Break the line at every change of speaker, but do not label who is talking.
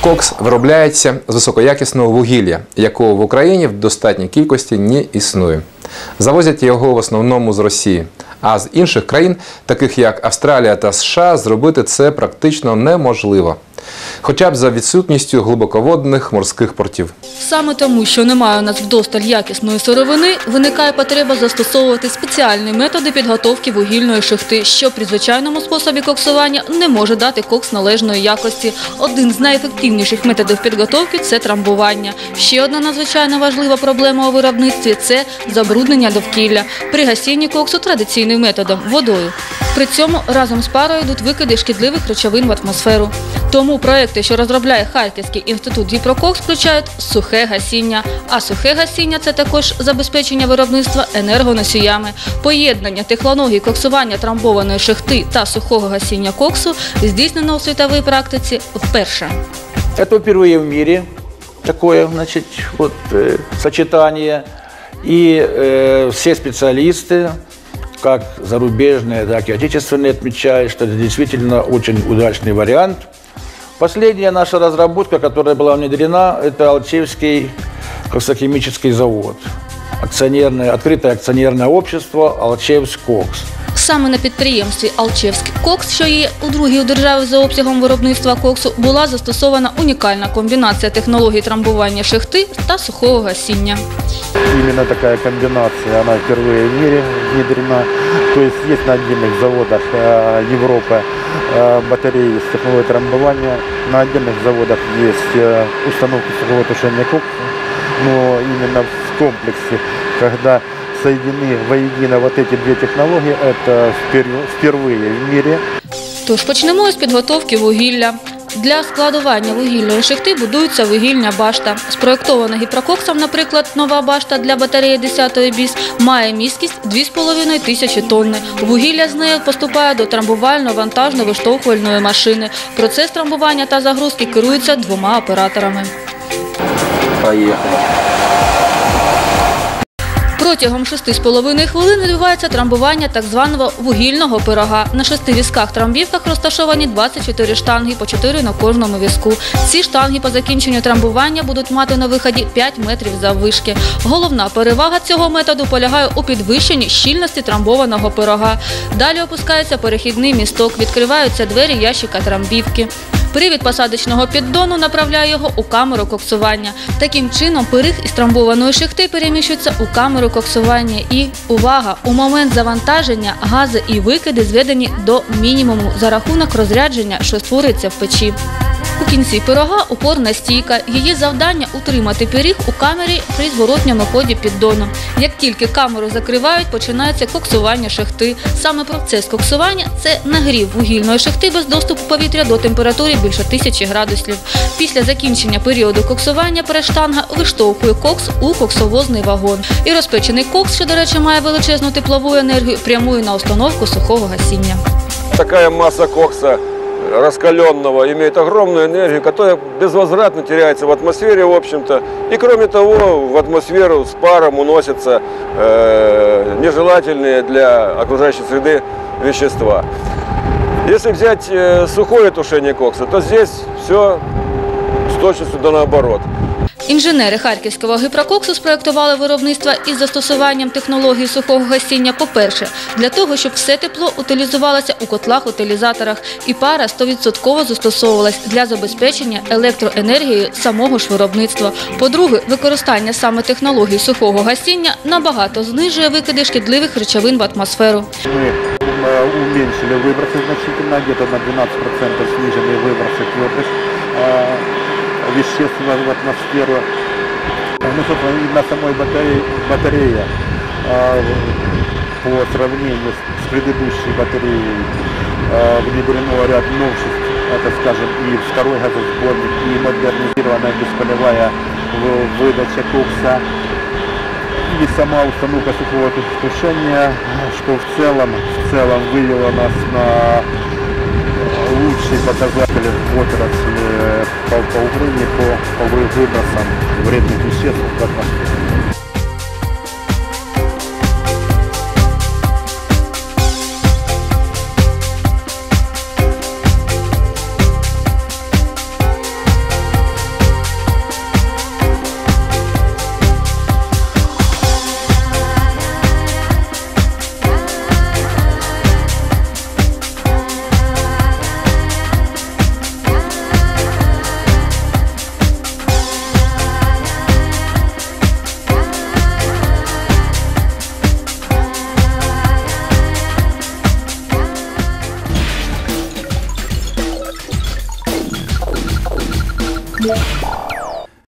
Кокс виробляється з високоякісного вугілля, якого в Україні в достатній кількості не існує. Завозять його в основному з Росії. А з інших країн, таких як Австралія та США, зробити це практично неможливо. Хоча б за відсутністю глибоководних морських портів.
Саме тому, що немає у нас вдосталь якісної сировини, виникає потреба застосовувати спеціальні методи підготовки вугільної шахти, що при звичайному способі коксування не може дати кокс належної якості. Один з найефективніших методів підготовки це трамбування. Ще одна надзвичайно важлива проблема у виробництві це забруднення довкілля. При гасінні коксу традиційним методом водою. При цьому разом з парою йдуть викиди шкідливих речовин в атмосферу. Тому проекти, що розробляє Харківський інститут Дніпрококс, включають сухе гасіння. А сухе гасіння це також забезпечення виробництва енергоносіями. Поєднання технологій коксування трамбованої шахти та сухого гасіння коксу здійснено у світовій практиці вперше.
Это впервые в мире такое, значит, вот э, сочетание. И э, все специалисты, как зарубежные, так и отечественные, отмечают, что это действительно очень удачный вариант. Последняя наша разработка, которая была внедрена, это Алчевский коксохимический завод. Акционерное, открытое акционерное общество Алчевскокс.
Саме на підприємстві Алчевський кокс, що є у другій у державі за обсягом виробництва коксу, була застосована унікальна комбінація технологій трамбування шахти та сухого гасіння.
Именно такая комбинация, она впервые в мире внедрена. То есть есть на отдельных заводах э, Европы э, батареи с технологией трамбования. На отдельных заводах есть э, установки сухого тушения кокса. Но именно в комплексе, когда соединены воедино вот эти две технологии, это впер- впервые в мире.
Тож почнемо з підготовки вугілля. Для складування вугільної шахти будується вугільня башта. Спроєктована гіпрококсом, наприклад, нова башта для батареї 10-ї біс має місткість 2,5 тисячі тонни. Вугілля з нею поступає до трамбувально-вантажно-виштовхувальної машини. Процес трамбування та загрузки керується двома операторами. Протягом 6,5 хвилин відбувається трамбування так званого вугільного пирога. На шести візках-трамбівках розташовані 24 штанги, по 4 на кожному візку. Ці штанги по закінченню трамбування будуть мати на виході 5 метрів заввишки. Головна перевага цього методу полягає у підвищенні щільності трамбованого пирога. Далі опускається перехідний місток, відкриваються двері ящика трамбівки. Привід посадочного піддону направляє його у камеру коксування. Таким чином, пиріг із трамбованої шихти переміщується у камеру коксування. І увага! У момент завантаження гази і викиди зведені до мінімуму за рахунок розрядження, що створюється в печі. У кінці пирога упорна стійка. Її завдання утримати пиріг у камері при зворотньому ході піддону. Як тільки камеру закривають, починається коксування шахти. Саме процес коксування це нагрів вугільної шахти без доступу повітря до температури більше тисячі градусів. Після закінчення періоду коксування перештанга виштовхує кокс у коксовозний вагон. І розпечений кокс, що, до речі, має величезну теплову енергію, прямує на установку сухого гасіння.
Такая масса кокса раскаленного имеет огромную энергию, которая безвозвратно теряется в атмосфере, в общем-то. И кроме того, в атмосферу с паром уносятся э, нежелательные для окружающей среды вещества. Если взять э, сухое тушение кокса, то здесь все с точностью до наоборот.
Інженери Харківського гіпрококсу спроектували виробництво із застосуванням технології сухого гасіння, по-перше, для того, щоб все тепло утилізувалося у котлах-утилізаторах і пара 100% застосовувалась для забезпечення електроенергією самого ж виробництва. По-друге, використання саме технології сухого гасіння набагато знижує викиди шкідливих речовин в атмосферу.
Мы м, уменьшили выбросы значительно, где-то на 12% снижены выбросы твердых э, веществ в атмосферу. Ну, собственно, и на самой батарее, батарее по сравнению с, предыдущей батареей э, внедрено ряд новшеств. Это, скажем, и второй газосборник, и модернизированная бесполевая выдача кокса, и сама установка сухого тушения, что в целом, в целом вывела нас на лучшие показатели в отрасли по, по Украине по, по вы- выбросам вредных веществ в атмосферу.